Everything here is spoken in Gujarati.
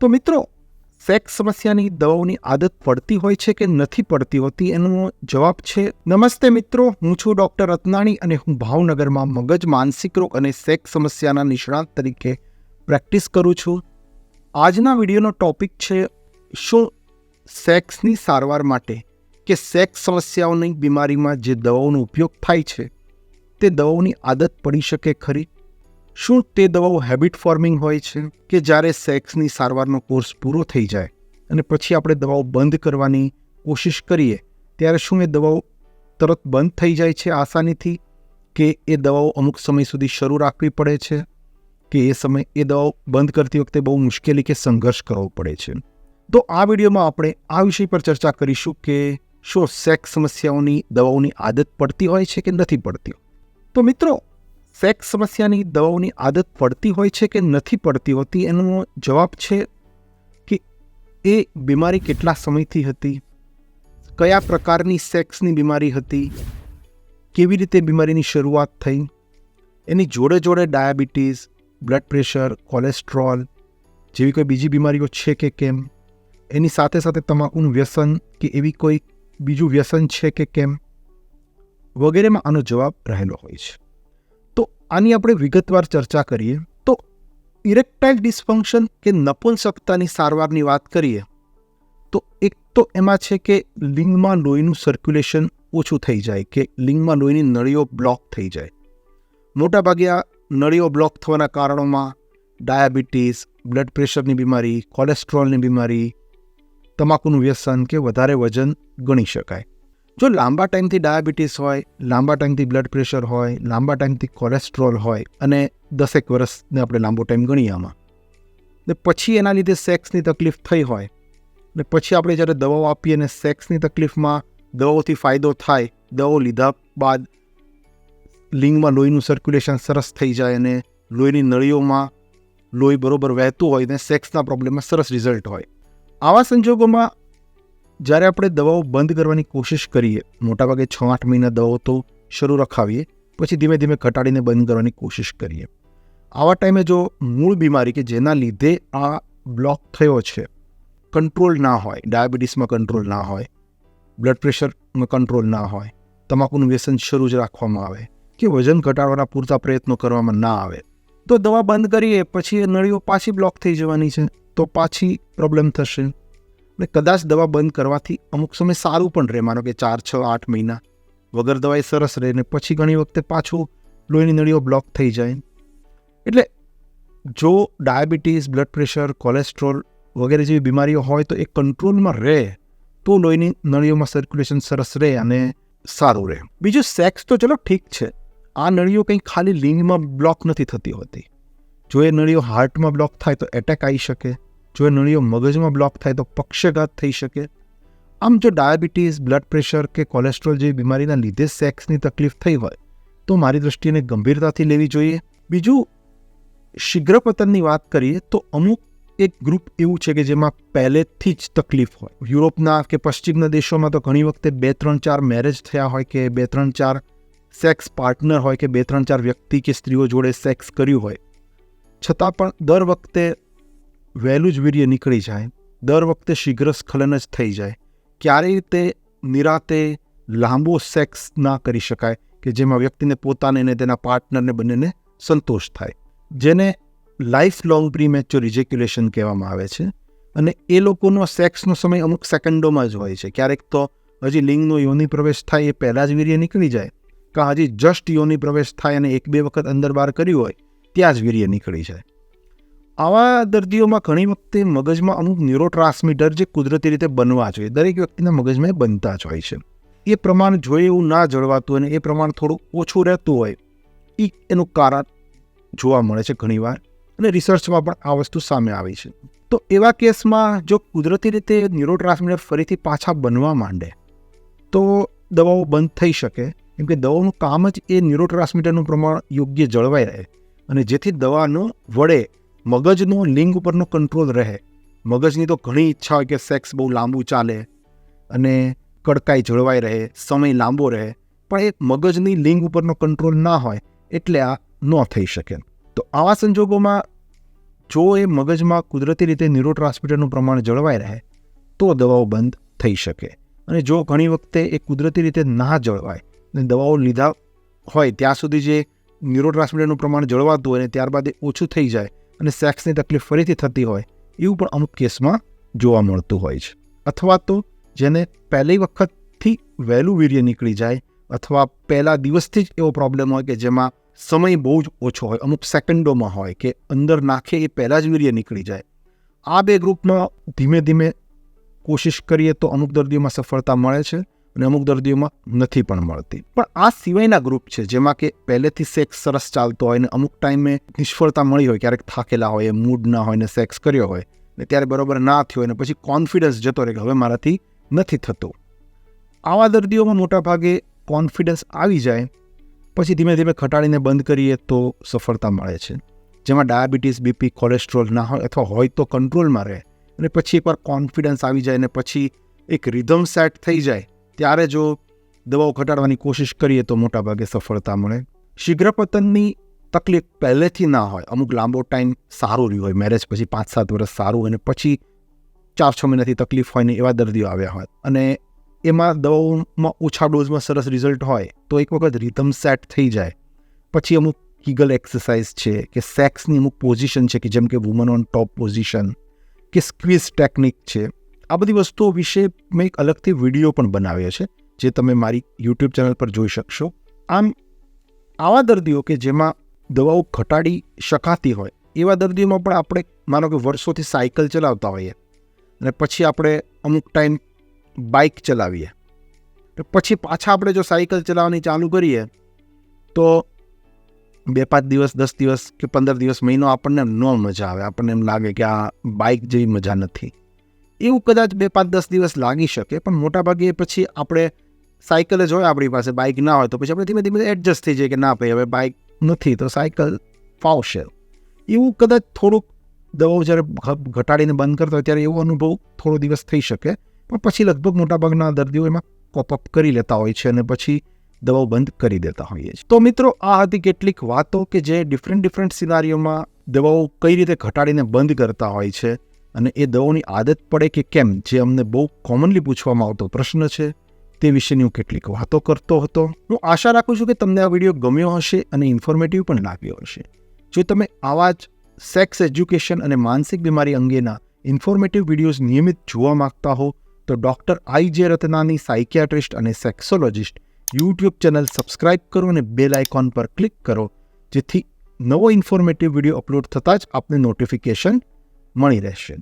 તો મિત્રો સેક્સ સમસ્યાની દવાઓની આદત પડતી હોય છે કે નથી પડતી હોતી? એનો જવાબ છે, નમસ્તે મિત્રો, હું છું ડૉક્ટર રત્નાણી અને હું ભાવનગરમાં મગજ માનસિક રોગ અને સેક્સ સમસ્યાના નિષ્ણાત તરીકે પ્રેક્ટિસ કરું છું. આજના વિડીયોનો ટોપિક છે, શું સેક્સની સારવાર માટે કે સેક્સ સમસ્યાઓની બીમારીમાં જે દવાઓનો ઉપયોગ થાય છે, તે દવાઓની આદત પડી શકે ખરી? શું તે દવાઓ હેબિટ ફોર્મિંગ હોય છે કે જ્યારે સેક્સની સારવારનો કોર્સ પૂરો થઈ જાય અને પછી આપણે દવાઓ બંધ કરવાની કોશિશ કરીએ, ત્યારે શું એ દવાઓ તરત બંધ થઈ જાય છે આસાનીથી? કે એ દવાઓ અમુક સમય સુધી શરૂ રાખવી પડે છે? કે એ સમય એ દવાઓ બંધ કરતી વખતે બહુ મુશ્કેલી કે સંઘર્ષ કરવો પડે છે? તો આ વિડીયોમાં આપણે આ વિષય પર ચર્ચા કરીશું કે શું સેક્સ સમસ્યાઓની દવાઓની આદત પડતી હોય છે કે નથી પડતી? તો મિત્રો સેક્સ સમસ્યાની દવાઓની આદત પડતી હોય છે કે નથી પડતી હોતી? એનો જવાબ છે કે એ બીમારી કેટલા સમયથી હતી? કયા પ્રકારની સેક્સની બીમારી હતી? કેવી રીતે બીમારીની શરૂઆત થઈ? એની જોડે જોડે ડાયાબિટીસ, બ્લડ પ્રેશર, કોલેસ્ટ્રોલ જેવી કોઈ બીજી બીમારીઓ છે કે કેમ? એની સાથે સાથે તમાકુનું વ્યસન કે એવી કોઈ બીજું વ્યસન છે કે કેમ? વગેરેમાં આનો જવાબ રહેલો હોય છે. તો આની આપણે વિગતવાર ચર્ચા કરીએ. તો ઇરેક્ટાઇલ ડિસ્ફંક્શન કે નપુંસકતાની સારવારની વાત કરીએ, તો એક તો એમાં છે કે લિંગમાં લોહીનું સર્ક્યુલેશન ઓછું થઈ જાય કે લિંગમાં લોહીની નળીઓ બ્લોક થઈ જાય. મોટાભાગે આ નળીઓ બ્લોક થવાના કારણોમાં ડાયાબિટીસ બ્લડ પ્રેશરની બીમારી કોલેસ્ટ્રોલની બીમારી, તમાકુનું વ્યસન કે વધારે વજન ગણી શકાય. જો લાંબા ટાઈમથી ડાયાબિટીસ હોય, લાંબા ટાઈમથી બ્લડ પ્રેશર હોય, લાંબા ટાઈમથી કોલેસ્ટ્રોલ હોય અને દસેક વર્ષને આપણે લાંબો ટાઈમ ગણીએ આમાં. ને પછી એના લીધે સેક્સની તકલીફ થઈ હોય, ને પછી આપણે જ્યારે દવાઓ આપીએ અને સેક્સની તકલીફમાં દવાઓથી ફાયદો થાય, દવાઓ લીધા બાદ લિંગમાં લોહીનું સર્ક્યુલેશન સરસ થઈ જાય અને લોહીની નળીઓમાં લોહી બરોબર વહેતું હોય ને સેક્સના પ્રોબ્લેમમાં સરસ રિઝલ્ટ હોય. આવા સંજોગોમાં જ્યારે આપણે દવાઓ બંધ કરવાની કોશિશ કરીએ, મોટાભાગે છ આઠ મહિના દવાઓ તો શરૂ રખાવીએ, પછી ધીમે ધીમે ઘટાડીને બંધ કરવાની કોશિશ કરીએ. આવા ટાઈમે જો મૂળ બીમારી કે જેના લીધે આ બ્લોક થયો છે, કંટ્રોલ ના હોય, ડાયાબિટીસમાં કંટ્રોલ ના હોય, બ્લડ પ્રેશરમાં કંટ્રોલ ના હોય, તમાકુનું વ્યસન શરૂ જ રાખવામાં આવે કે વજન ઘટાડવાના પૂરતા પ્રયત્નો કરવામાં ના આવે, તો દવા બંધ કરીએ, પછી એ નળીઓ પાછી બ્લોક થઈ જવાની છે, તો પાછી પ્રોબ્લેમ થશે. ને કદાચ દવા બંધ કરવાથી અમુક સમય સારું પણ રહે. માનો કે ચાર, છ, આઠ મહિના. વગર દવાએ સરસ રહે ને પછી ઘણી વખતે પાછું લોહીની નળીઓ બ્લોક થઈ જાય. એટલે જો ડાયાબિટીસ બ્લડ પ્રેશર કોલેસ્ટ્રોલ વગેરે જેવી બીમારીઓ હોય તો એ કંટ્રોલમાં રહે, તો લોહીની નળીઓમાં સર્ક્યુલેશન સરસ રહે અને સારું રહે. બીજું સેક્સ તો ચલો ઠીક છે. આ નળીઓ કંઈ ખાલી લિંગમાં બ્લોક નથી થતી હોતી. જો એ નળીઓ હાર્ટમાં બ્લોક થાય તો એટેક આવી શકે. જો એ નળીઓ મગજમાં બ્લોક થાય તો પક્ષઘાત થઈ શકે. આમ જો ડાયાબિટીસ બ્લડ પ્રેશર કે કોલેસ્ટ્રોલ જેવી બીમારીના લીધે સેક્સની તકલીફ થઈ હોય, તો મારી દૃષ્ટિને ગંભીરતાથી લેવી જોઈએ. બીજું, શીઘ્રપતનની વાત કરીએ તો અમુક એક ગ્રુપ એવું છે કે જેમાં પહેલેથી જ તકલીફ હોય. યુરોપના કે પશ્ચિમના દેશોમાં તો ઘણી વખતે બે, ત્રણ, ચાર મેરેજ થયા હોય કે બે, ત્રણ, ચાર સેક્સ પાર્ટનર હોય કે બે, ત્રણ, ચાર વ્યક્તિ કે સ્ત્રીઓ જોડે સેક્સ કર્યું હોય. છતાં પણ દર વખતે વહેલું જ વીર્ય નીકળી જાય, દર વખતે શીઘ્ર સ્ખલન જ થઈ જાય. ક્યારેય તે નિરાતે લાંબો સેક્સ ના કરી શકાય કે જેમાં વ્યક્તિને પોતાને અને તેના પાર્ટનરને બંનેને સંતોષ થાય. જેને લાઈફ લોંગ પ્રીમેચ્યોર ઇજેક્યુલેશન કહેવામાં આવે છે અને એ લોકોનો સેક્સનો સમય અમુક સેકન્ડોમાં જ હોય છે. ક્યારેક તો હજી લિંગનો યોનિ પ્રવેશ થાય એ પહેલાં જ વીર્ય નીકળી જાય, કાં હજી જસ્ટ યોનિ પ્રવેશ થાય અને એક બે વખત અંદર બહાર કર્યું હોય, ત્યાં જ વીર્ય નીકળી જાય. આવા દર્દીઓમાં ઘણી વખતે મગજમાં અમુક ન્યુરો ટ્રાન્સમીટર જે કુદરતી રીતે બનવા જોઈએ, દરેક વ્યક્તિના મગજમાં બનતા જ હોય છે. એ પ્રમાણ જોઈએ એવું ના જળવાતું અને એ પ્રમાણ થોડું ઓછું રહેતું હોય એ એનું કારણ જોવા મળે છે ઘણીવાર અને રિસર્ચમાં પણ આ વસ્તુ સામે આવી છે. તો એવા કેસમાં જો કુદરતી રીતે ન્યુરો ટ્રાન્સમીટર ફરીથી પાછા બનવા માંડે, તો દવાઓ બંધ થઈ શકે કેમ કે દવાનું કામ જ એ ન્યુરો ટ્રાન્સમીટરનું પ્રમાણ યોગ્ય જળવાઈ રહે અને જેથી દવાનો વડે મગજનો લિંગ ઉપરનો કંટ્રોલ રહે. મગજની તો ઘણી ઈચ્છા હોય કે સેક્સ બહુ લાંબુ ચાલે અને કડકાઈ જળવાઈ રહે, સમય લાંબો રહે, પણ એ મગજની લિંગ ઉપરનો કંટ્રોલ ના હોય એટલે આ ન થઈ શકે. તો આવા સંજોગોમાં જો એ મગજમાં કુદરતી રીતે ન્યુરોટ્રાન્સમીટરનું પ્રમાણ જળવાઈ રહે, તો દવાઓ બંધ થઈ શકે. અને જો ઘણી વખતે એ કુદરતી રીતે ના જળવાય અને દવાઓ લીધા હોય, ત્યાં સુધી જે ન્યુરોટ્રાન્સમીટરનું પ્રમાણ જળવાતું હોય અને ત્યારબાદ એ ઓછું થઈ જાય અને સેક્સની તકલીફ ફરીથી થતી હોય, એવું પણ અમુક કેસમાં જોવા મળતું હોય છે. અથવા તો જેને પહેલી વખતથી વહેલું વીર્ય નીકળી જાય, અથવા પહેલા દિવસથી જ એવો પ્રોબ્લેમ હોય કે જેમાં સમય બહુ જ ઓછો હોય, અમુક સેકન્ડોમાં હોય કે અંદર નાખે એ પહેલાં જ વીર્ય નીકળી જાય. આ બે ગ્રુપમાં ધીમે ધીમે કોશિશ કરીએ તો અમુક દર્દીઓમાં સફળતા મળે છે. અને અમુક દર્દીઓમાં નથી પણ મળતી. પણ આ સિવાયના ગ્રુપ છે, જેમાં કે પહેલેથી સેક્સ સરસ ચાલતો હોય ને અમુક ટાઈમે નિષ્ફળતા મળી હોય, ક્યારેક થાકેલા હોય, મૂડ ના હોય ને સેક્સ કર્યો હોય, ને ત્યારે બરોબર ના થયો હોય ને પછી કોન્ફિડન્સ જતો રહે કે હવે મારાથી નથી થતું. આવા દર્દીઓમાં મોટાભાગે કોન્ફિડન્સ આવી જાય, પછી ધીમે ધીમે ઘટાડીને બંધ કરીએ તો સફળતા મળે છે. જેમાં ડાયાબિટીસ, બીપી, કોલેસ્ટ્રોલ ના હોય અથવા હોય તો કંટ્રોલમાં રહે, અને પછી એકવાર કોન્ફિડન્સ આવી જાય ને પછી એક રિધમ સેટ થઈ જાય ત્યારે જો દવાઓ ઘટાડવાની કોશિશ કરીએ તો મોટાભાગે સફળતા મળે. શીઘ્ર પતનની તકલીફ પહેલેથી ના હોય. અમુક લાંબો ટાઈમ સારું રહ્યું હોય. મેરેજ પછી પાંચ સાત વર્ષ સારું અને પછી ચાર છ મહિનાથી તકલીફ હોય ને એવા દર્દીઓ આવ્યા હોય. અને એમાં દવાઓમાં ઓછા ડોઝમાં સરસ રિઝલ્ટ હોય તો એક વખત રિધમ સેટ થઈ જાય. પછી અમુક કિગલ એક્સરસાઇઝ છે કે સેક્સની અમુક પોઝિશન છે કે જેમ કે વુમન ઓન ટોપ પોઝિશન કે સ્ક્વીઝ ટેકનિક છે. આ બધી વસ્તુઓ વિશે મેં એક અલગથી વીડિયો પણ બનાવ્યો છે, જે તમે મારી યુટ્યુબ ચેનલ પર જોઈ શકશો. આમ, આવા દર્દીઓ કે જેમાં દવાઓ ઘટાડી શકાતી હોય, એવા દર્દીઓમાં પણ આપણે, માનો કે વર્ષોથી સાયકલ ચલાવતા હોઈએ, અને પછી આપણે અમુક ટાઈમ બાઇક ચલાવીએ પછી પાછા આપણે જો સાયકલ ચલાવવાની ચાલુ કરીએ, તો બે પાંચ દિવસ, દસ દિવસ કે પંદર દિવસ મહિનો આપણને ન મજા આવે, આપણને એમ લાગે કે આ બાઇક જેવી મજા નથી. એવું કદાચ બે પાંચ દસ દિવસ લાગી શકે, પણ મોટાભાગે પછી આપણે સાયકલ જ હોય આપણી પાસે બાઇક ના હોય તો પછી આપણે ધીમે ધીમે એડજસ્ટ થઈ જાય કે ના ભાઈ, હવે બાઇક નથી તો સાયકલ ફાવશે. એવું કદાચ થોડુંક દવાઓ જ્યારે ઘટાડીને બંધ કરતા હોય ત્યારે એવો અનુભવ થોડો દિવસ થઈ શકે, પણ પછી લગભગ મોટાભાગના દર્દીઓ એમાં પોપઅપ કરી લેતા હોય છે અને પછી દવાઓ બંધ કરી દેતા હોઈએ છીએ. તો મિત્રો, આ હતી કેટલીક વાતો કે જે ડિફરન્ટ ડિફરન્ટ સિનારીઓમાં દવાઓ કઈ રીતે ઘટાડીને બંધ કરતા હોય છે અને એ દવાઓની આદત પડે કે કેમ, જે અમને બહુ કોમનલી પૂછવામાં આવતો પ્રશ્ન છે, તે વિશેની હું કેટલીક વાતો કરતો હતો. હું આશા રાખું છું કે તમને આ વીડિયો ગમ્યો હશે અને ઇન્ફોર્મેટિવ પણ લાગ્યો હશે. જો તમે આવા જ સેક્સ એજ્યુકેશન અને માનસિક બીમારી અંગેના ઇન્ફોર્મેટિવ વિડીયોઝ નિયમિત જોવા માંગતા હો, તો ડૉક્ટર આઈ જે રત્નાની સાયકિયાટ્રિસ્ટ અને સેક્સોલોજિસ્ટ યુટ્યુબ ચેનલ સબસ્ક્રાઇબ કરો અને બેલ આઇકોન પર ક્લિક કરો, જેથી નવો ઇન્ફોર્મેટિવ વીડિયો અપલોડ થતાં જ આપને નોટિફિકેશન મળી રહેશે.